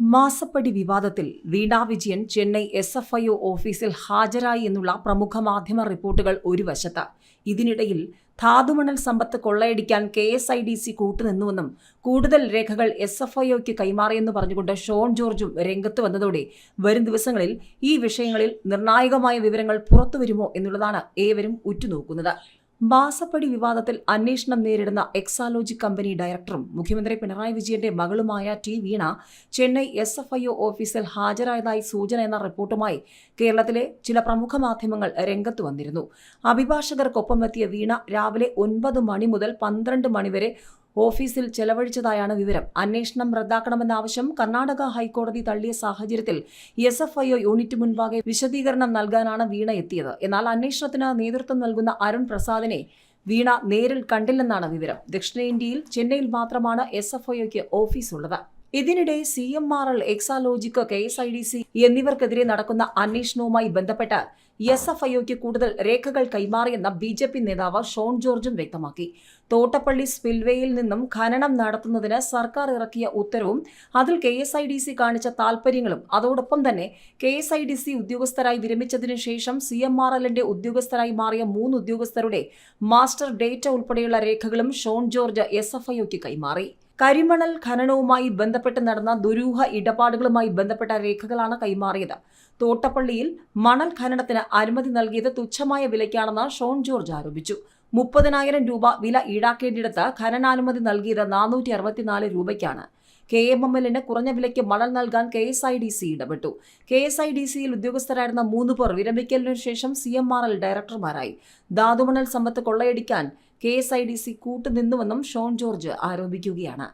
മാസപ്പടി വിവാദത്തിൽ Veena Vijayan Chennai S F I O ഓഫീസിൽ ഹാജരായി എന്നുള്ള പ്രമുഖ മാധ്യമ റിപ്പോർട്ടുകൾ ഒരു വശത്ത്. ഇതിനിടയിൽ ധാതുമണൽ സമ്പത്ത് കൊള്ളയടിക്കാൻ K S I D C കൂട്ടുനിന്നുവെന്നും കൂടുതൽ രേഖകൾ എസ് എഫ് ഐ ഒക്ക് കൈമാറിയെന്ന് പറഞ്ഞുകൊണ്ട് ഷോൺ ജോർജും രംഗത്ത് വന്നതോടെ വരും ദിവസങ്ങളിൽ ഈ വിഷയങ്ങളിൽ നിർണായകമായ വിവരങ്ങൾ പുറത്തുവരുമോ എന്നുള്ളതാണ് ഏവരും ഉറ്റുനോക്കുന്നത്. മാസപ്പടി വിവാദത്തിൽ അന്വേഷണം നേരിടുന്ന എക്സാലോജി കമ്പനി ഡയറക്ടറും മുഖ്യമന്ത്രി പിണറായി വിജയന്റെ മകളുമായ T Veena Chennai S F I O ഓഫീസിൽ ഹാജരായതായി സൂചന എന്ന റിപ്പോർട്ടുമായി കേരളത്തിലെ ചില പ്രമുഖ മാധ്യമങ്ങൾ രംഗത്ത് വന്നിരുന്നു. അഭിഭാഷകർക്കൊപ്പം എത്തിയ വീണ രാവിലെ ഒൻപത് മണി മുതൽ പന്ത്രണ്ട് മണിവരെ ഓഫീസിൽ ചെലവഴിച്ചതായാണ് വിവരം. അന്വേഷണം റദ്ദാക്കണമെന്ന ആവശ്യം കർണാടക ഹൈക്കോടതി തള്ളിയ സാഹചര്യത്തിൽ എസ് എഫ് ഐ യൂണിറ്റ് മുൻപാകെ വിശദീകരണം നൽകാനാണ് വീണ എത്തിയത്. എന്നാൽ അന്വേഷണത്തിന് നേതൃത്വം നൽകുന്ന അരുൺ പ്രസാദിനെ വീണ നേരിൽ കണ്ടില്ലെന്നാണ് വിവരം. ദക്ഷിണേന്ത്യയിൽ ചെന്നൈയിൽ മാത്രമാണ് എസ് എഫ് ഐക്ക് ഓഫീസുള്ളത്. ഇതിനിടെ C M R L Exalogic K S I D C എന്നിവർക്കെതിരെ നടക്കുന്ന അന്വേഷണവുമായി ബന്ധപ്പെട്ട് എസ് എഫ് ഐഒക്ക് കൂടുതൽ രേഖകൾ കൈമാറിയെന്ന ബി ജെ പി നേതാവ് ഷോൺ ജോർജും വ്യക്തമാക്കി. തോട്ടപ്പള്ളി സ്പിൽവേയിൽ നിന്നും ഖനനം നടത്തുന്നതിന് സർക്കാർ ഇറക്കിയ ഉത്തരവും അതിൽ K S I D C കാണിച്ച താൽപര്യങ്ങളും അതോടൊപ്പം തന്നെ K S I D C ഉദ്യോഗസ്ഥരായി വിരമിച്ചതിനു ശേഷം സി എം ആർ എല്ലിന്റെ ഉദ്യോഗസ്ഥരായി മാറിയ മൂന്ന് ഉദ്യോഗസ്ഥരുടെ മാസ്റ്റർ ഡേറ്റ ഉൾപ്പെടെയുള്ള രേഖകളും ഷോൺ ജോർജ് എസ് എഫ് ഐഒക്ക് കൈമാറി. കരിമണൽ ഖനനവുമായി ബന്ധപ്പെട്ട് നടന്ന ദുരൂഹ ഇടപാടുകളുമായി ബന്ധപ്പെട്ട രേഖകളാണ് കൈമാറിയത്. തോട്ടപ്പള്ളിയിൽ മണൽ ഖനനത്തിന് അനുമതി നൽകിയത് തുച്ഛമായ വിലയ്ക്കാണെന്ന് ഷോൺ ജോർജ് ആരോപിച്ചു. മുപ്പതിനായിരം രൂപ വില ഈടാക്കേണ്ടിടത്ത് ഖനനാനുമതി നൽകിയത് നാനൂറ്റി അറുപത്തിനാല് രൂപയ്ക്കാണ്. കെ എം എം എല്ലിന് കുറഞ്ഞ വിലയ്ക്ക് മണൽ നൽകാൻ K S I D C ഇടപെട്ടു. കെ എസ് ഐ ഡി സിയിൽ ഉദ്യോഗസ്ഥരായിരുന്ന മൂന്ന് പേർ വിരമിക്കലിനു ശേഷം സി എം ആർ എൽ ഡയറക്ടർമാരായി. ധാതുമണൽ സമ്പത്ത് കൊള്ളയടിക്കാൻ K S I D C കൂട്ടുനിന്നുവെന്നും Shone George ആരോപിക്കുകയാണ്.